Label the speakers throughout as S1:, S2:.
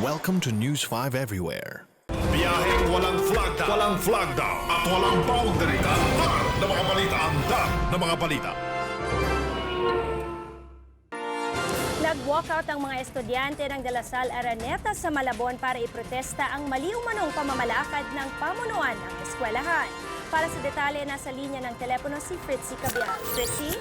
S1: Welcome to News 5 Everywhere.
S2: Biyaheng walang flagda, walang flagda, at walang boundary. Antar na mga balita, antar na mga balita.
S3: Nag-walkout ang mga estudyante ng De La Salle Araneta sa Malabon para iprotesta ang mali umanong pamamalakad ng pamunuan ng eskwelahan. Para sa detalye, nasa linya ng telepono si Fritzy Cabial. Fritzy?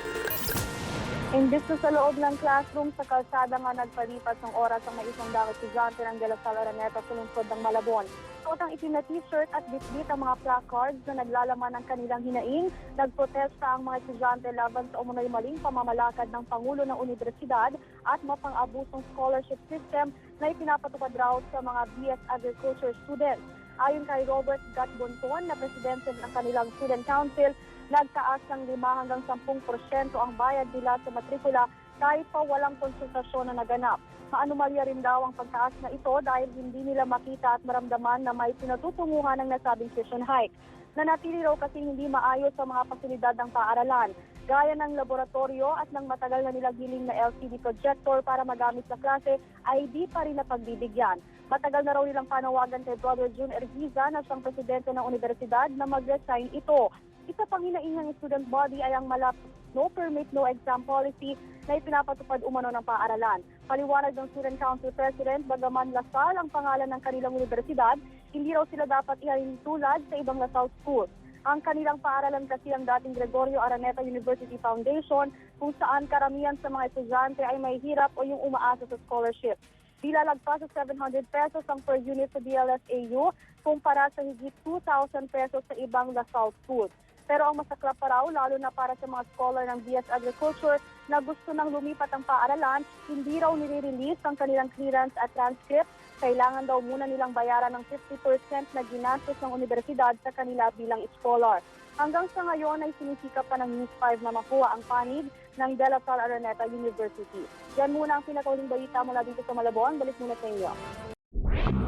S4: Imbis na sa loob ng classroom, sa kalsada nga nagpalipas ng oras ang may isang daang estudyante ng De La Salle Araneta sa lungsod ng Malabon. Suot ang itim na t-shirt at bitbit ang mga placards na naglalaman ng kanilang hinaing. Nagprotesta ang mga estudyante laban sa umunoy maling pamamalakad ng Pangulo ng Universidad at mapang-abusong scholarship system na ipinapatupad raw sa mga BS Agriculture students. Ayon kay Robert Gat Bonton na presidente ng kanilang student council, nagtaas ng 5 hanggang 10% ang bayad nila sa matrikula kahit pa walang konsultasyon na naganap. Maanumalya rin daw ang pagtaas na ito dahil hindi nila makita at maramdaman na may pinatutunguhan ng nasabing tuition hike. Nanatili raw kasi hindi maayos sa mga pasilidad ng paaralan, gaya ng laboratorio at ng matagal na nilagiling na LCD projector para magamit sa klase ay di pa rin napagbibigyan. Matagal na raw nilang panawagan kay Brother June Ergiza na siyang presidente ng universidad na mag-resign ito. Isa pang hinaing ng student body ay ang malap no permit, no exam policy na ipinapatupad umano ng paaralan. Paliwanag ng Student Council President, bagaman Lasal ang pangalan ng kanilang universidad, hindi raw sila dapat ihalintulad sa ibang Lasal schools. Ang kanilang paaralan kasi ang dating Gregorio Araneta University Foundation kung saan karamihan sa mga estudyante ay may hirap o yung umaasa sa scholarship. Di lalagpas sa 700 pesos ang per unit sa DLSAU kumpara sa higit 2,000 pesos sa ibang Lasal schools. Pero ang masaklap pa raw, lalo na para sa mga scholar ng BS Agriculture na gusto nang lumipat ang paaralan, hindi raw nire-release ang kanilang clearance at transcript. Kailangan daw muna nilang bayaran ng 50% na ginastos ng universidad sa kanila bilang scholar. Hanggang sa ngayon ay sinisikap pa ng News 5 na makuha ang panig ng De La Salle Araneta University. Yan muna ang pinakauling balita mula dito sa Malabon. Balik muna sa inyo.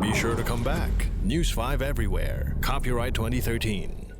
S1: Be sure to come back. News 5 Everywhere. Copyright 2013.